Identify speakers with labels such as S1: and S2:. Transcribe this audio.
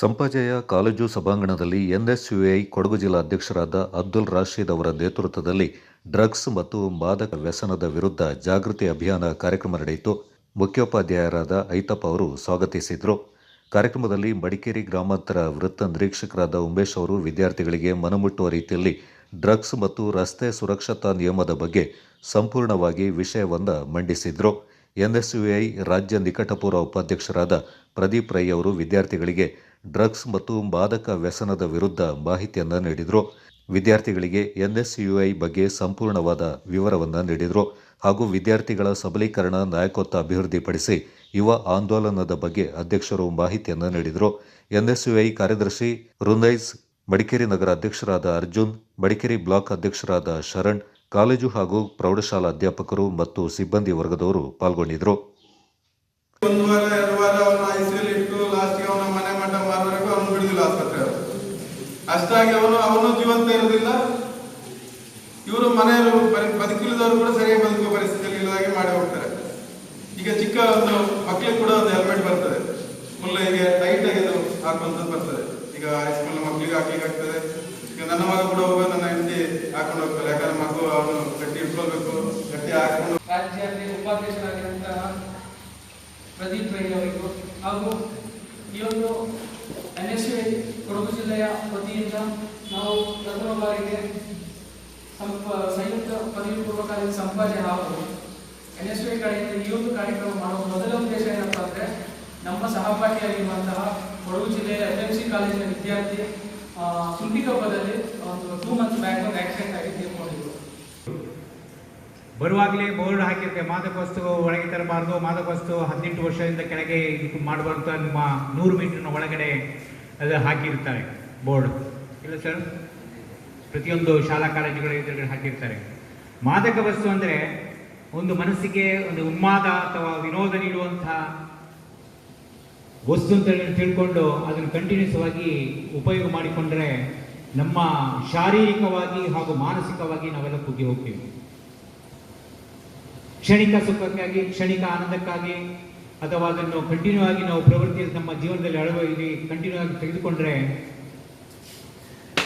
S1: ಸಂಪಾಜೆಯ college ಸಭಾಂಗಣದಲ್ಲಿ NSUI Kodagu ಜಿಲ್ಲಾ ಅಧ್ಯಕ್ಷರಾದ ಅಬ್ದುಲ್ ರಾಶೀದ್ ಅವರ ನೇತೃತ್ವದಲ್ಲಿ ಡ್ರಗ್ಸ್ ಮತ್ತು ಮಾದಕ ವ್ಯಸನದ ವಿರುದ್ಧ ಜಾಗೃತಿ ಅಭಿಯಾನ ಕಾರ್ಯಕ್ರಮ ನಡೆಯಿತು. ಮುಖ್ಯೋಪಾಧ್ಯಾಯರಾದ ಐತಪ್ಪ ಅವರು ಸ್ವಾಗತಿಸಿದರು. ಕಾರ್ಯಕ್ರಮದಲ್ಲಿ ಮಡಿಕೇರಿ ಗ್ರಾಮಾಂತರ ವೃತ್ತ ನಿರೀಕ್ಷಕರಾದ ಉಮೇಶ್ ಅವರು ವಿದ್ಯಾರ್ಥಿಗಳಿಗೆ ಮನಮುಟ್ಟುವ ರೀತಿಯಲ್ಲಿ ಡ್ರಗ್ಸ್ ಮತ್ತು ರಸ್ತೆ ಸುರಕ್ಷತಾ ನಿಯಮದ ಬಗ್ಗೆ ಸಂಪೂರ್ಣವಾಗಿ ವಿಷಯವನ್ನ ಮಂಡಿಸಿದ್ರು. ಎನ್ಎಸ್ಯುಐ ರಾಜ್ಯ ನಿಕಟಪೂರ್ವ ಉಪಾಧ್ಯಕ್ಷರಾದ ಪ್ರದೀಪ್ ರೈ ಅವರು ವಿದ್ಯಾರ್ಥಿಗಳಿಗೆ ಡ್ರಗ್ಸ್ ಮತ್ತು ಮಾದಕ ವ್ಯಸನದ ವಿರುದ್ಧ ಮಾಹಿತಿಯನ್ನು ನೀಡಿದರು. ವಿದ್ಯಾರ್ಥಿಗಳಿಗೆ ಎನ್ಎಸ್ಯುಐ ಬಗ್ಗೆ ಸಂಪೂರ್ಣವಾದ ವಿವರವನ್ನು ನೀಡಿದರು. ಹಾಗೂ ವಿದ್ಯಾರ್ಥಿಗಳ ಸಬಲೀಕರಣ, ನಾಯಕತ್ವ ಅಭಿವೃದ್ಧಿಪಡಿಸಿ ಯುವ ಆಂದೋಲನದ ಬಗ್ಗೆ ಅಧ್ಯಕ್ಷರು ಮಾಹಿತಿಯನ್ನು ನೀಡಿದರು. ಎನ್ಎಸ್ಯುಐ ಕಾರ್ಯದರ್ಶಿ ರುನೈಸ್ ಮಡಿಕೇರಿ ನಗರ ಅಧ್ಯಕ್ಷರಾದ ಅರ್ಜುನ್, ಮಡಿಕೇರಿ ಬ್ಲಾಕ್ ಅಧ್ಯಕ್ಷರಾದ ಶರಣ್ ಕಾಲೇಜು ಹಾಗೂ ಪ್ರೌಢಶಾಲಾ ಅಧ್ಯಾಪಕರು ಮತ್ತು ಸಿಬ್ಬಂದಿ ವರ್ಗದವರು ಪಾಲ್ಗೊಂಡಿದ್ದರು.
S2: ಅಷ್ಟಾಗಿ ಅವನು ಅವನು ಜೀವಂತ ಇರುವುದಿಲ್ಲ. ಇವರು ಮನೆಯವರು ಬದುಕಿಲ್ಲದವರು ಕೂಡ ಸರಿಯಾಗಿ ಬದುಕುವ ಪರಿಸ್ಥಿತಿಯಲ್ಲಿ ಇಲ್ಲದಾಗೆ ಮಾಡಿ ಹೋಗ್ತಾರೆ. ಈಗ ಚಿಕ್ಕ ಒಂದು ಮಕ್ಕಳಿಗೆ ಕೂಡ ಒಂದು ಹೆಲ್ಮೆಟ್ ಬರ್ತದೆ. ಫುಲ್ ಹೀಗೆ ಟೈಟ್ ಆಗಿ ಅದು ಹಾಕುವಂಥದ್ದು ಬರ್ತದೆ. ಈಗ ಹೈಸ್ಕೂಲ್ ಮಕ್ಕಳಿಗೆ ಹಾಕ್ಲಿಕ್ಕೆ ಆಗ್ತದೆ. ಈಗ ನನ್ನ ಮಗ ಕೂಡ ಹೋಗೋ ನನ್ನ
S3: ಪ್ರದೀಪ್ ರೈ ಅವರಿಗೂ ಹಾಗೂ ಈ ಒಂದು ಎನ್ ಎಸ್ ಕೊಡಗು ಜಿಲ್ಲೆಯ ವತಿಯಿಂದ ನಾವು ಪ್ರಥಮ ಬಾರಿಗೆ ಸಂಪ ಸಂಯುಕ್ತ ಪದವಿ ಪೂರ್ವ ಸಂಪಾಜೆ ಹಾಗೂ ಎನ್ ಎಸ್ ಕಡೆಯಿಂದ ಈ ಒಂದು ಕಾರ್ಯಕ್ರಮ ಮಾಡುವ ಮೊದಲ ಉದ್ದೇಶ ಏನಪ್ಪ ಅಂದರೆ ನಮ್ಮ ಸಹಪಾಠಿಯಾಗಿರುವಂತಹ ಕೊಡಗು ಜಿಲ್ಲೆಯ ಎಲ್ ಎಂ ಸಿ ಕಾಲೇಜಿನ ವಿದ್ಯಾರ್ಥಿ ಆ, ಸುಂಟಿಕೊಪ್ಪದಲ್ಲಿ ಒಂದು ಟೂ ಬ್ಯಾಕ್ ಒಂದು ಆಕ್ಸಿಡೆಂಟ್ ಆಗಿ ತೀರ್ಕೊಂಡಿದ್ರು
S4: ಬರುವಾಗಲೇ ಬೋರ್ಡ್ ಹಾಕಿರುತ್ತೆ ಮಾದಕ ವಸ್ತು ಒಳಗೆ ತರಬಾರ್ದು ಮಾದಕ ವಸ್ತು ಹದಿನೆಂಟು ವರ್ಷದಿಂದ ಕೆಳಗೆ ಇದು ಮಾಡಬಾರ್ದು ನಿಮ್ಮ ನೂರು ಮೀಟರ್ನ ಒಳಗಡೆ ಅದು ಹಾಕಿರ್ತಾರೆ ಬೋರ್ಡ್. ಇಲ್ಲ ಸರ್? ಪ್ರತಿಯೊಂದು ಶಾಲಾ ಕಾಲೇಜುಗಳ ಎದುರುಗಡೆ ಹಾಕಿರ್ತಾರೆ. ಮಾದಕ ವಸ್ತು ಅಂದರೆ ಒಂದು ಮನಸ್ಸಿಗೆ ಒಂದು ಉಮ್ಮಾದ ಅಥವಾ ವಿನೋದ ನೀಡುವಂಥ ವಸ್ತು ಅಂತ ತಿಳ್ಕೊಂಡು ಅದನ್ನು ಕಂಟಿನ್ಯೂಸ್ ಆಗಿ ಉಪಯೋಗ ಮಾಡಿಕೊಂಡ್ರೆ ನಮ್ಮ ಶಾರೀರಿಕವಾಗಿ ಹಾಗೂ ಮಾನಸಿಕವಾಗಿ ನಾವೆಲ್ಲ ಕುಗ್ಗಿ ಹೋಗ್ತೀವಿ. ಕ್ಷಣಿಕ ಸುಖಕ್ಕಾಗಿ, ಕ್ಷಣಿಕ ಆನಂದಕ್ಕಾಗಿ, ಅಥವಾ ಅದನ್ನು ಕಂಟಿನ್ಯೂ ಆಗಿ ನಾವು ಪ್ರವೃತ್ತಿಯಲ್ಲಿ ನಮ್ಮ ಜೀವನದಲ್ಲಿ ಅಳವ ಇಲ್ಲಿ ಕಂಟಿನ್ಯೂ ಆಗಿ ತೆಗೆದುಕೊಂಡ್ರೆ